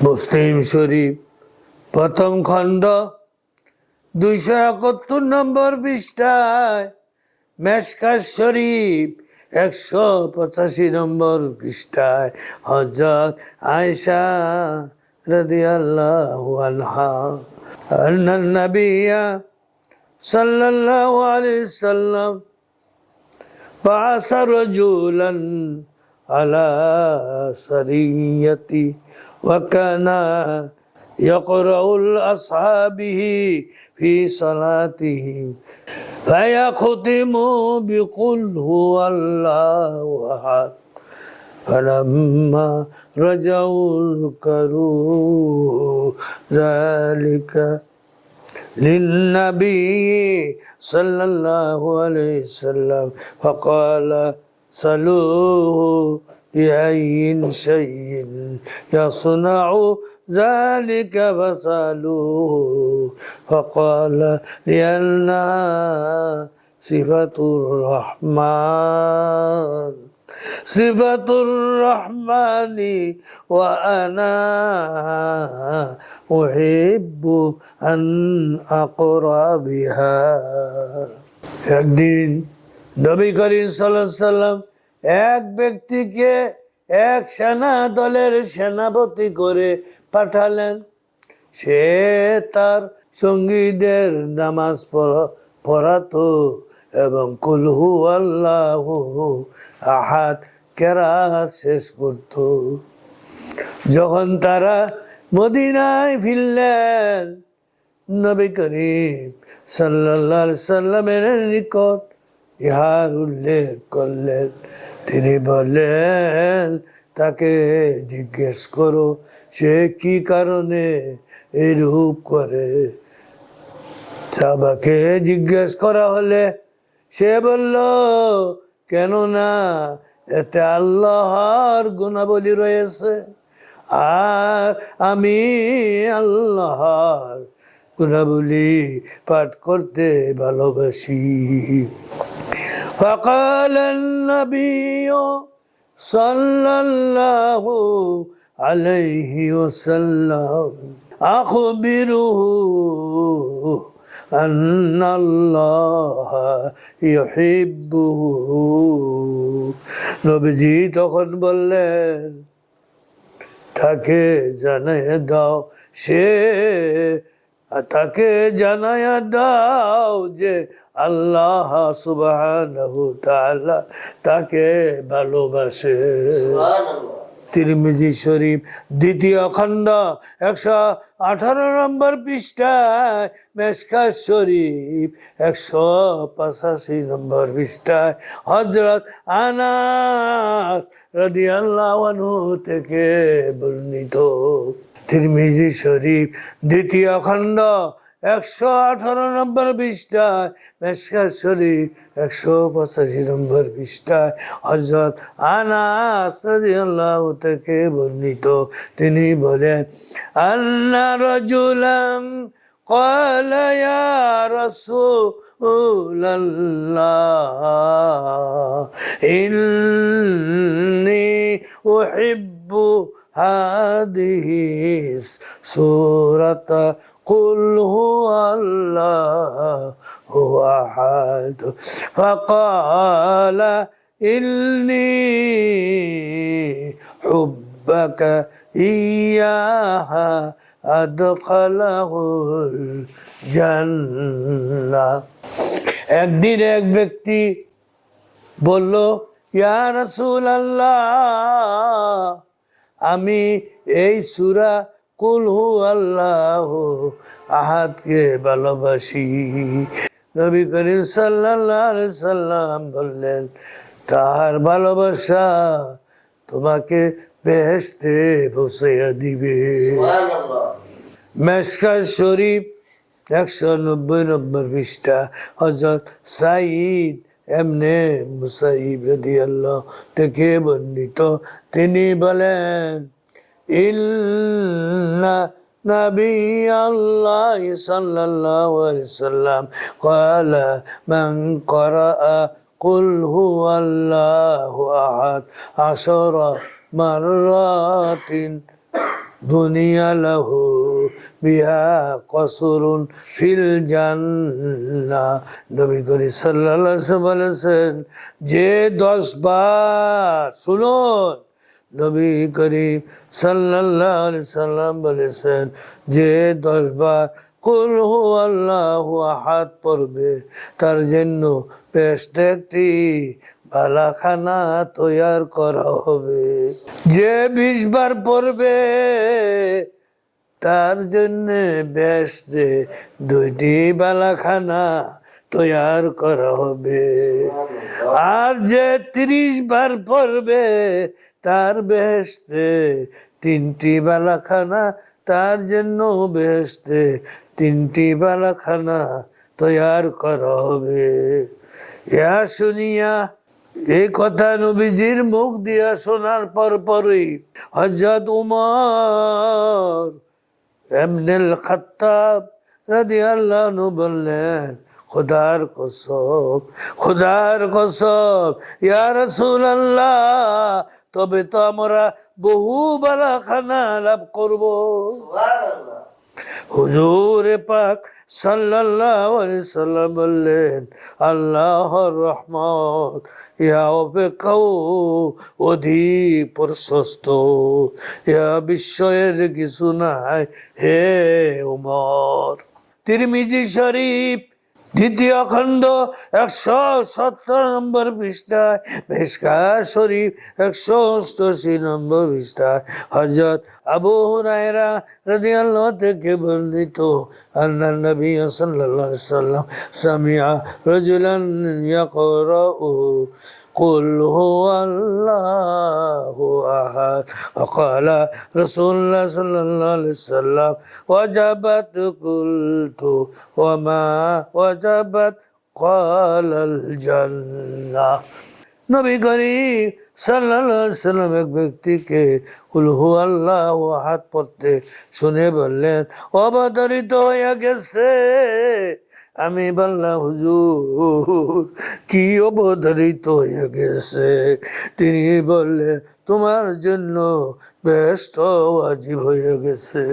মুসলিম শরীফ প্রথম খণ্ড দুইশো একাত্তর নম্বর পৃষ্ঠায় মেশকার শরীফ একশো পঁচাশি নম্বর পৃষ্ঠায় হজরত আয়সা রদি আল্লাহ আনহা নবিয়া সাল্লাল্লাহু আলাইহি সাল্লাম بعث رجلا على سرية وكان يقرأ لأصحابه في صلاته فيختم بقل هو الله أحد. فلما رجعوا ذكروا ذلك للنبي صلى الله عليه وسلم فقال سلوه بأي شيء يصنع ذلك فسألوه فقال لأنها صفة الرحمن صفة الرحمن وأنا أحب أن أقرأ بها একদিন নবী করিম সাল্লাম এক ব্যক্তিকে এক সেনা দলের সেনাপতি করে পাঠালেন। সে তার সঙ্গীদের নামাজ পড়া- পড়াতো এবং কুলহু আল্লাহ আহাত কেরা শেষ করত। যখন তারা মদিনায় ফিরলেন, নবী করিম আলাইহি সাল্লামের নিকট ইহার উল্লেখ করলেন। তিনি বললেন, তাকে জিজ্ঞেস করো, সে কি কারণে এরূপ করে? সাবাকে জিজ্ঞেস করা হলে সে বলল, কেননা এতে আল্লাহর গুণাবলী রয়েছে। আর আমি আল্লাহর গুণাবলী পাঠ করতে ভালোবাসি। فقال النبي صلى الله عليه وسلم أخبره أن الله يحبه নবীজি তখন বললেন তাকে জানাইয়া দাও সে তাকে জানাইয়া দাও যে আল্লাহ সুবহানাহু তাআলা তাকে ভালোবাসে। তিরমিজি শরীফ দ্বিতীয় খণ্ড একশো আঠারো নম্বর পৃষ্ঠায় মেশকা শরীফ একশো পঁচাশি নম্বর পৃষ্ঠায় হজরত আনাস রদি আল্লাহ থেকে বর্ণিত। তিরমিজি শরীফ দ্বিতীয় খণ্ড একশো আঠারো নম্বর পৃষ্ঠায় মেশকা শরীফ একশো পঁচাশি নম্বর পৃষ্ঠায় হজরত আনাস রাদিয়াল্লাহু থেকে বর্ণিত তিনি বলেন আল্লাহ রজুলাম قال يا رسول الله إني أحب هذه سورة قل هو الله هو أحد فقال إني حبك إياها أدخله الجنة একদিন এক ব্যক্তি বলল ইয়া রসুল আল্লাহ আমি এই সুরা কুল হু আল্লাহ আহাদকে ভালোবাসি। নবী করিম সাল্লাল্লাহু আলাইহি সাল্লাম বললেন তার ভালোবাসা তোমাকে বেহেশতে পৌঁছাইয়া দিবে। মেশকা শরীফ একশো নব্বই নম্বর পৃষ্ঠা হজরত সাইদ এমনে মুসাইব আল্লাহ থেকে বর্ণিত। তিনি বলেন ইল্লা নবী আল্লাহ সাল্লাল্লাহু আলাইহি সাল্লাম ক্বালা মান ক্বারা কুল হুয়াল্লাহু আহাদ আশরা মাররাতিন বুনিয়া লাহু। বিহা কসরুন ফিল জান্না নবী করি সাল্লাল্লাহু বলেছেন, যে দশ বার শুনুন। নবী করিম আলাইহি সাল্লাম বলেছেন, যে দশ বার কুল হু আল্লাহু আহাদ পড়বে, তার জন্য বেশ একটি বালাখানা তৈয়ার করা হবে। যে বিশ বার পড়বে তার জন্য যে দুইটি বালাখানা তৈয়ার করা হবে। আর যে তিরিশ বার পড়বে, তার বেহেস্তে তিনটি বালাখানা, তার জন্য বেহেস্তে তিনটি বালাখানা তৈয়ার করা হবে। ইয়া শুনিয়া এই কথা নবীজির মুখ দিয়া শোনার পর পরই হজরত উমর এমনেল খাত্তাব রাদি আল্লাহ বললেন, খুদার কসব খুদার কসব, ইয়া রসুল আল্লাহ তবে তো আমরা বহু বালাখানা লাভ করব। হুজুর পাক সাল্লাল্লাহু আলাইহি সাল্লাম বললেন, আল্লাহর রহমত, ইয়া অপেক্ষাও অধিক প্রশস্ত। ইয়া বিস্ময়ের কিছু নাই, হে উমর। তিরমিজি শরীফ দ্বিতীয় খণ্ড, একশো সত্তর নম্বর পৃষ্ঠায় মেসকা শরীফ, একশো অষ্টআশি নম্বর পৃষ্ঠায়। হজরত আবু হুরায়রা রাদিয়াল্লাহু থেকে বর্ণিত, আন্না নবী সাল্লাম ইয়াকরাউ قل هو الله أحد وقال رسول الله صلى الله عليه وسلم وجبت قلت وما وجبت قال الجنة নবী করিম সাল্লাল্লাহু আলাইহি সাল্লাম এক ব্যক্তিকে কুল হু আল্লাহ হাত পড়তে শুনে বললেন অবতরিত হয়ে গেছে আমি বললাম, হুজুর, কি অবধারিত হয়ে গেছে? তিনি বললেন, তোমার জন্য ব্যস্ত আজীব হয়ে গেছে।